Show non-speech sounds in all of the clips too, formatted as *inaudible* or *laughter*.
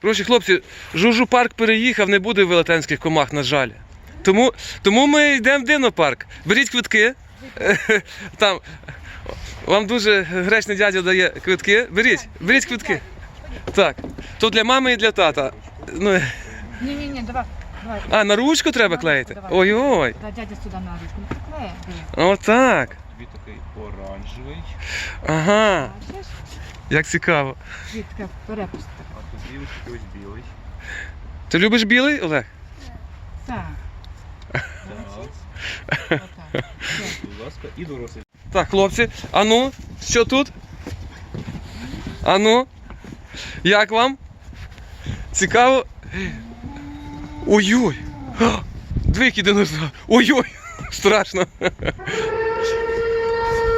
Коротше, хлопці, Жужу парк переїхав, не буде велетенських комах, на жаль. Тому, тому ми йдемо в динопарк. Беріть квитки. *laughs* Там вам дуже гречний дядя дає квитки. Беріть, беріть квитки. Так. То для мами і для тата. Ну, Ні-ні-ні, давай. Давай. а, на ручку треба клеїти? Ой-ой. Да, дядя сюди на ручку. Ну, приклеє. Отак. Тобі такий оранжевий, Ага. Як цікаво. Квітка перепустка. А тобі ось такий ось білий. Ти любиш білий, Олег? Так. Так, будь ласка, і дорослий. Так, хлопці, а ну, що тут? А ну, як вам? Цікаво? Ой-ой! А, Дві які! Ой-ой! Страшно!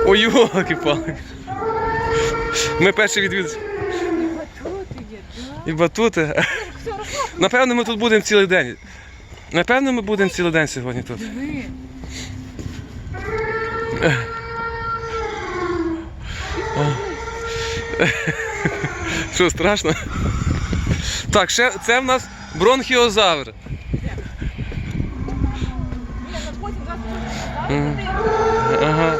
Ой-ой, палки! Ми перші відвід Батути є, да? І батути. Напевно, ми тут будемо цілий день. Напевно, ми будемо цілий день сьогодні тут. Що страшно? Так, ще це в нас бронхіозавр. Ага.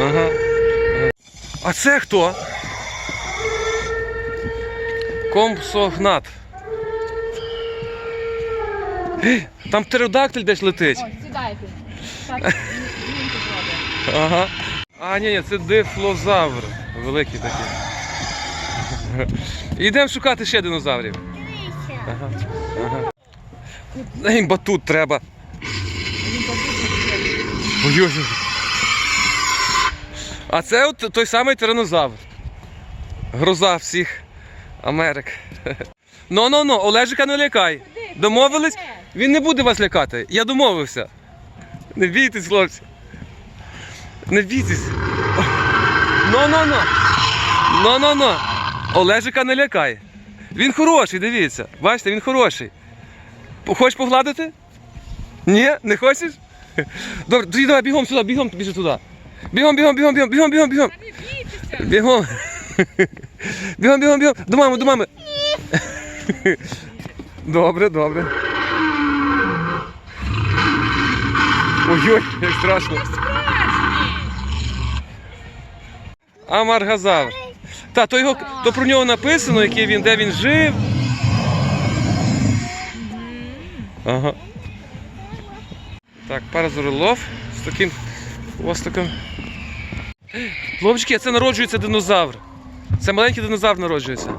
Ага. А це хто? Компсогнат. Там птеродактиль десь летить. Ось, сідайте. Так, він він тут робить. Ага. А, ні, ні, це дифлозавр. Великий такий. *laughs* Йдемо шукати ще динозаврів. Ага. Ага. Ей, Їм батут треба. Він бабуся. Ой-ой. А це от той самий тиранозавр. Гроза всіх Америк. Ну, ну, ну, Олежика не лякай. Домовились? Він не буде вас лякати. Я домовився. Не бійтесь, хлопці. Не бійтесь. Ну, ну, ну. Ну, ну, ну. Олежика не лякай. Він хороший, дивіться. Бачите, він хороший. Хочеш погладити? Ні, не хочеш? Добре, давай бігом сюди, бігом біжи туди. Бігом, бігом, бігом, бігом, бігом, бігом, бігом. Бігом. Бігом, бігом, бігом. До мами, до мами. Добре, добре. Ой-ой, як страшно. Амаргазавр. Та, то, його, то про нього написано, який він, де він жив. Ага. Так, паразорилов з таким хвостиком. Хлопчики, а це народжується динозавр. Це маленький динозавр народжується.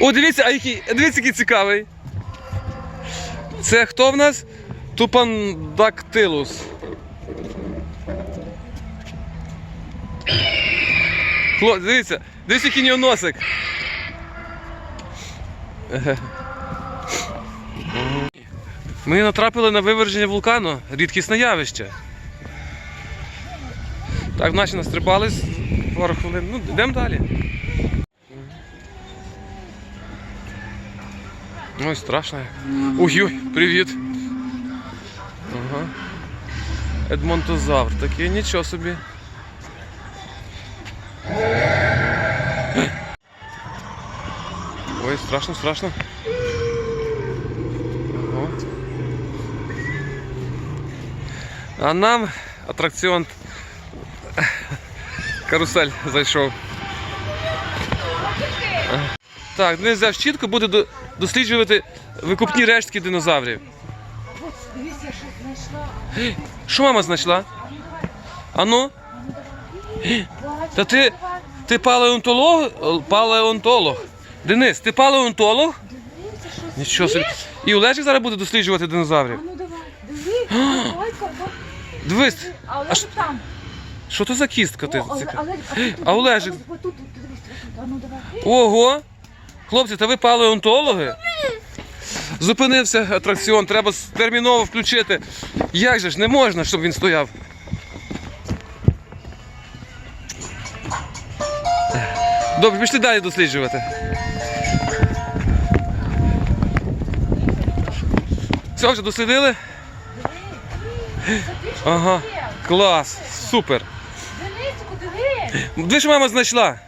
О, дивіться, а який, дивіться, який цікавий. Це хто в нас? Тупандактилус. Хлоп, дивіться, дивіться, який нього носик. Ми натрапили на виверження вулкану, рідкісне явище. Так, наші настрибались пару хвилин. Ну, йдемо далі. Ой, страшно. Ой-ой, привіт. Ага. Едмонтозавр, такий нічого собі. Ой, страшно, страшно. А нам атракціон карусель зайшов. Так, Денис взяв щітку, буде досліджувати викупні рештки динозаврів. Що мама знайшла? А ну? Та ти, ти палеонтолог? Палеонтолог. Денис, ти палеонтолог? Нічого собі. І Олежик зараз буде досліджувати динозаврів. А ну давай, дивись, давай, копай. Дивись, А що- там. що то за кістка ти? О, Але- цікава? Олег, а тут, А Олежик? Тут, дивись, а ну давай. Ого! Хлопці, та ви палеонтологи? Зупинився атракціон, треба с- терміново включити. Як же ж, не можна, щоб він стояв. Добре, пішли далі досліджувати. Все, вже дослідили? Ага. Клас, супер. Денисику, диви. Де ж мама знайшла?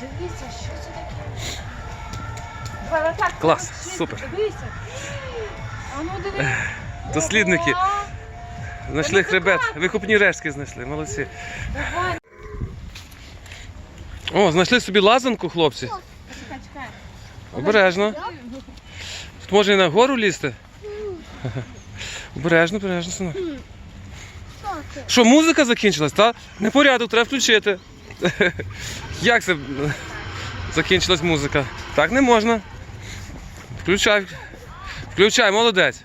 Дивися, що це таке? Клас, супер. А ну. Дослідники. Знайшли хребет. Викупні рештки знайшли, молодці. О, знайшли собі лазанку, хлопці. Чекай, чекай. Обережно. Тут може і на гору лізти. Обережно, обережно, синок. Що, музика закінчилась, та? Непорядок, треба включити. *laughs* Як це закінчилась музика? Так не можна. Включай. Включай, молодець.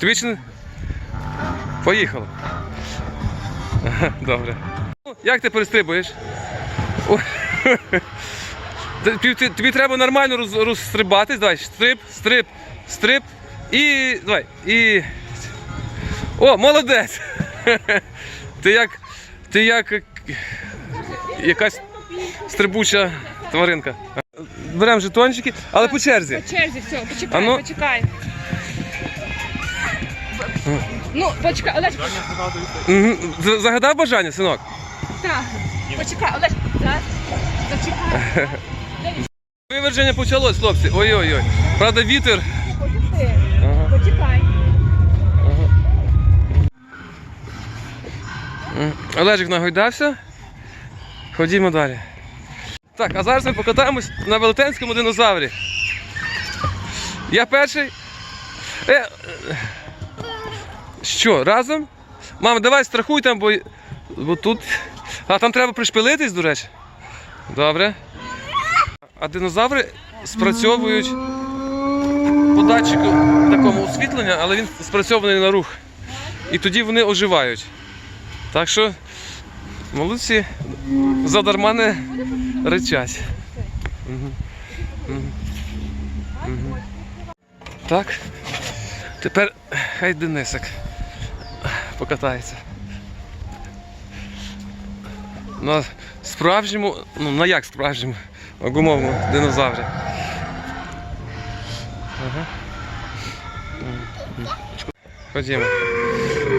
Тобі чи не? Поїхало. *laughs* Добре. Як ти перестрибуєш? *laughs* Тобі, тобі треба нормально розстрибатись. Давай, стрип, стрип, стрип. І. Давай. І. О, молодець! Ти як. Ти як. Якась стрибуча тваринка. Беремо жетончики, але по черзі. По черзі, все, почекай, А ну. почекай. Ну, почекай, Олеж, Мгм. З- Загадав бажання, синок? так. Почекай, Олеж, зараз. Зачекай. Виверження почалось, хлопці. Ой-ой-ой. Правда, вітер. Олежик нагойдався. Ходімо далі. Так, а зараз ми покатаємось на велетенському динозаврі. Я перший. Е, що, разом? Мама, давай страхуй там, бо, бо тут. А там треба пришпилитись, до речі. Добре. А динозаври спрацьовують по датчику такому освітлення, але він спрацьований на рух. І тоді вони оживають. Так що молодці, задарма не речать. Так. Тепер хай Денисик покатається. На справжньому, ну на як справжньому, гумовому динозаврі. Ходімо.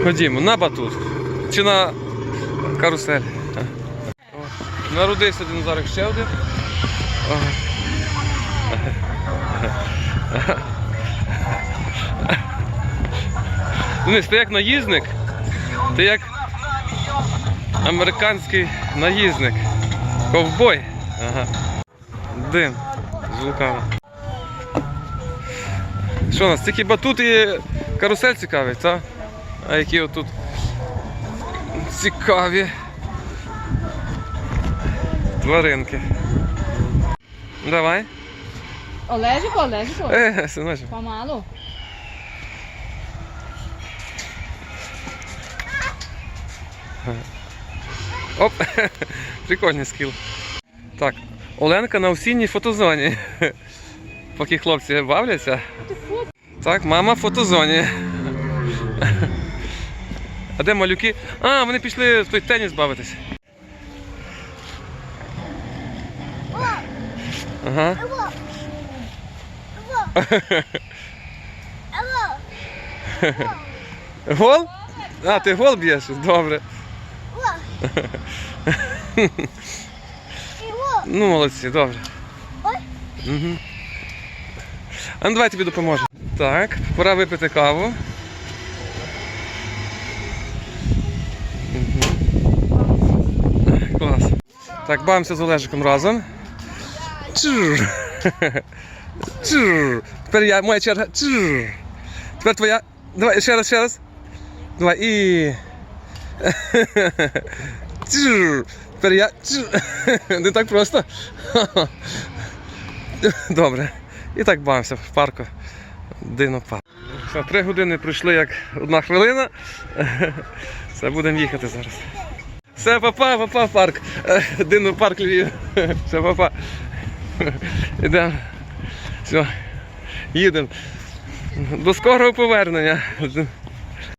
Ходімо, на батут. Чи на карусель. Народився динозаврик ще один. Денис, ти як наїзник, ти як американський наїзник. Ковбой. Ага. Дим з вулкана. Що у нас? Тільки батут і карусель цікавить, так? А які отут цікаві тваринки. Давай. Олежику, Олежику. Е, синочок. Помалу. Оп! Прикольний скіл. Так, Оленка на осінній фотозоні. Поки хлопці бавляться. Так, мама в фотозоні. А де малюки? А, вони пішли в той теніс бавитись. Ага. *laughs* Гол? А, ти гол б'єш? Добре. *laughs* Ну, молодці, добре. Угу. А ну давай тобі допоможу. Так, пора випити каву. Мгм. Клас. Так, бавимося з Олежиком разом. Чур. Чур. Тепер я, моя черга. Чур. Тепер твоя. Давай, ще раз, ще раз. Давай і. Чур. Тепер я. Чур. Не так просто. Добре. І так бавимося в парку. Динопарк. Три години пройшли як одна хвилина. Все, будемо їхати зараз. Все, папа, папа, парк. Динопарк Львів. *laughs* Все, папа. Ідемо. Все. Їдемо. До скорого повернення.